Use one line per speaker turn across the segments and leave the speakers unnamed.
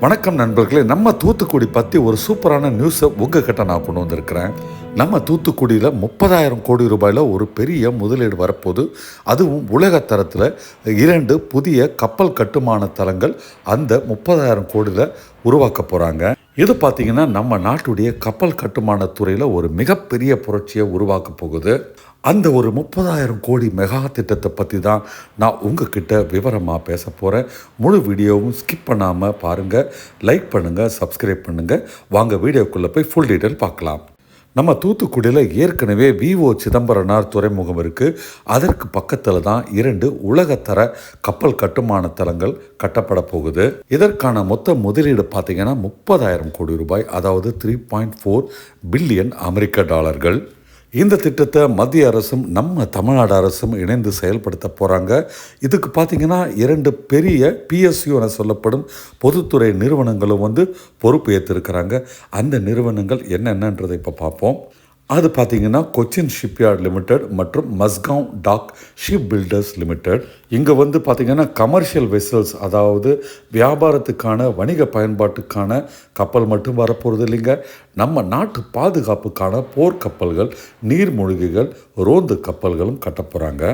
வணக்கம் நண்பர்களே நம்ம தூத்துக்குடி பற்றி ஒரு சூப்பரான நியூஸை உங்ககிட்ட நான் கொண்டு வந்திருக்கிறேன். நம்ம தூத்துக்குடியில் முப்பதாயிரம் கோடி ரூபாயில் ஒரு பெரிய முதலீடு வரப்போகுது. அதுவும் உலக தரத்தில் இரண்டு புதிய கப்பல் கட்டுமான தளங்கள் அந்த முப்பதாயிரம் கோடியில் உருவாக்க போகிறாங்க இது பார்த்தீங்கன்னா நம்ம நாட்டுடைய கப்பல் கட்டுமான துறையில் ஒரு மிகப்பெரிய புரட்சியை உருவாக்க போகுது. அந்த ஒரு முப்பதாயிரம் கோடி மெகா திட்டத்தை பற்றி தான் நான் உங்ககிட்ட விவரமாக பேச போகிறேன் முழு வீடியோவும் ஸ்கிப் பண்ணாமல் பாருங்கள் லைக் பண்ணுங்கள் சப்ஸ்கிரைப் பண்ணுங்கள் வாங்க வீடியோக்குள்ளே போய் ஃபுல் டீட்டெயில் பார்க்கலாம். நம்ம தூத்துக்குடியில் ஏற்கனவே விஓ சிதம்பரனார் துறைமுகம் இருக்குது அதற்கு பக்கத்தில் தான் இரண்டு உலகத்தர கப்பல் கட்டுமான தளங்கள் கட்டப்பட போகுது. இதற்கான மொத்த முதலீடு பார்த்திங்கன்னா முப்பதாயிரம் கோடி ரூபாய் அதாவது த்ரீ பாயிண்ட் ஃபோர் பில்லியன் அமெரிக்க டாலர்கள். இந்த திட்டத்தை மத்திய அரசும் நம்ம தமிழ்நாடு அரசும் இணைந்து செயல்படுத்த போகிறாங்க இதுக்கு பார்த்தீங்கன்னா இரண்டு பெரிய பிஎஸ்யூ என சொல்லப்படும் பொதுத்துறை நிறுவனங்களும் வந்து பொறுப்பு ஏற்றிருக்கிறாங்க அந்த நிறுவனங்கள் என்னென்னன்றதை இப்போ பார்ப்போம் அது பார்த்தீங்கன்னா கொச்சின் ஷிப்யார்ட் லிமிடெட் மற்றும் Mazagon dock ship filters limited. இங்கே வந்து பார்த்திங்கன்னா கமர்ஷியல் வெசல்ஸ் அதாவது வியாபாரத்துக்கான வணிக பயன்பாட்டுக்கான கப்பல் மட்டும் வரப்போகிறது இல்லைங்க. நம்ம நாட்டு பாதுகாப்புக்கான போர்க்கப்பல்கள் நீர்மூழ்கிகள் ரோந்து கப்பல்களும் கட்ட போகிறாங்க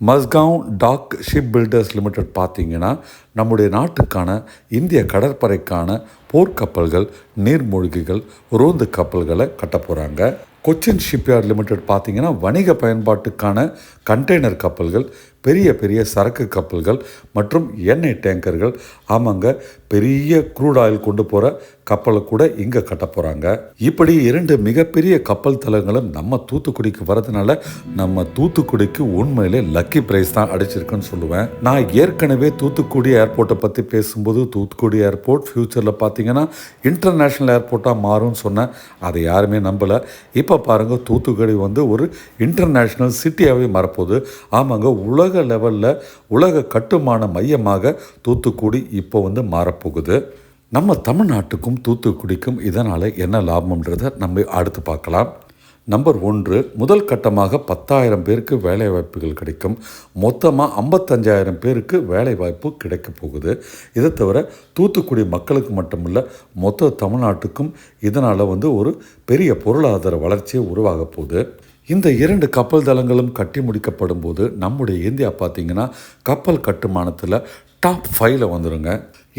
Mazagon dock ship builders limited பார்த்திங்கன்னா நம்முடைய நாட்டுக்கான இந்திய கடற்படைக்கான போர்க்கப்பல்கள் நீர்மூழ்கிகள் ரோந்து கப்பல்களை கட்ட போகிறாங்க கொச்சின் ஷிப்யார்ட் லிமிடெட் பார்த்தீங்கன்னா வணிக பயன்பாட்டுக்கான கண்டெய்னர் கப்பல்கள் பெரிய பெரிய சரக்கு கப்பல்கள் மற்றும் எண்ணெய் டேங்கர்கள் ஆமாங்க பெரிய க்ரூட் ஆயில் கொண்டு போகிற கப்பலை கூட இங்கே கட்ட போகிறாங்க இப்படி இரண்டு மிகப்பெரிய கப்பல் தளங்களும் நம்ம தூத்துக்குடிக்கு வரதுனால நம்ம தூத்துக்குடிக்கு உண்மையிலே லக்கி பிரைஸ் தான் அடிச்சிருக்குன்னு சொல்லுவேன். நான் ஏற்கனவே தூத்துக்குடி ஏர்போர்ட்டை பற்றி பேசும்போது தூத்துக்குடி ஏர்போர்ட் ஃப்யூச்சரில் பார்த்தீங்கன்னா இன்டர்நேஷ்னல் ஏர்போர்ட்டாக மாறும்னு சொன்னேன். அதை யாருமே நம்பலை. இப்போ பாருங்கள் தூத்துக்குடி வந்து ஒரு இன்டர்நேஷ்னல் சிட்டியாகவே மறப்போகுது. ஆமாங்க உலக உலக லெவலில் உலக கட்டுமான மையமாக தூத்துக்குடி இப்போ வந்து மாறப்போகுது. நம்ம தமிழ்நாட்டுக்கும் தூத்துக்குடிக்கும் இதனால் என்ன லாபம்ன்றதை நம்ம அடுத்து பார்க்கலாம். நம்பர் ஒன்று முதல் கட்டமாக பத்தாயிரம் பேருக்கு வேலைவாய்ப்புகள் கிடைக்கும். மொத்தமாக ஐம்பத்தஞ்சாயிரம் பேருக்கு வேலைவாய்ப்பு கிடைக்க போகுது. இதை தவிர தூத்துக்குடி மக்களுக்கு மட்டுமில்ல மொத்த தமிழ்நாட்டுக்கும் இதனால் வந்து ஒரு பெரிய பொருளாதார வளர்ச்சியை உருவாக போகுது. இந்த இரண்டு கப்பல் தளங்களும் கட்டி முடிக்கப்படும் போது நம்முடைய இந்தியா பார்த்திங்கன்னா கப்பல் கட்டுமானத்தில் டாப் ஃபைவ்ல வந்துருங்க.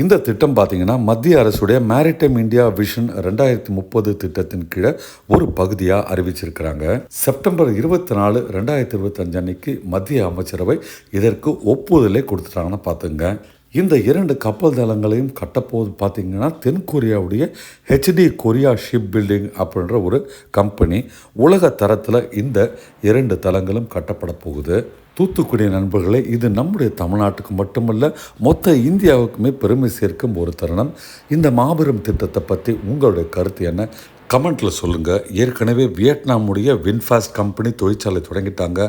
இந்த திட்டம் பார்த்தீங்கன்னா மத்திய அரசுடைய மேரிடைம் இந்தியா விஷன் ரெண்டாயிரத்தி முப்பது திட்டத்தின் கீழே ஒரு பகுதியாக அறிவிச்சிருக்கிறாங்க. செப்டம்பர் இருபத்தி நாலு ரெண்டாயிரத்தி இருபத்தஞ்சு அன்னைக்கு மத்திய அமைச்சரவை இதற்கு ஒப்புதலே கொடுத்துட்டாங்கன்னு பார்த்துங்க. இந்த இரண்டு கப்பல் தளங்களையும் கட்டப்போது பார்த்தீங்கன்னா தென்கொரியாவுடைய ஹெச்டி கொரியா ஷிப் பில்டிங் அப்படின்ற ஒரு கம்பெனி உலக தரத்தில் இந்த இரண்டு தளங்களும் கட்டப்பட போகுது. தூத்துக்குடி நண்பர்களே இது நம்முடைய தமிழ்நாட்டுக்கு மட்டுமல்ல மொத்த இந்தியாவுக்குமே பெருமை சேர்க்கும் ஒரு தருணம். இந்த மாபெரும் திட்டத்தை பற்றி உங்களுடைய கருத்து என்ன? கமெண்ட்டில் சொல்லுங்கள் ஏற்கனவே வியட்நாமுடைய வின்ஃபாஸ்ட் கம்பெனி தொழிற்சாலை தொடங்கிட்டாங்க.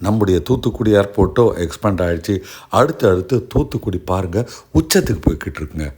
நம்முடைய தூத்துக்குடி ஏர்போர்ட்டோ எக்ஸ்பேண்ட் ஆகிடுச்சு அடுத்து அடுத்து தூத்துக்குடி பாருங்கள் உச்சத்துக்கு போய்கிட்டு இருக்குங்க.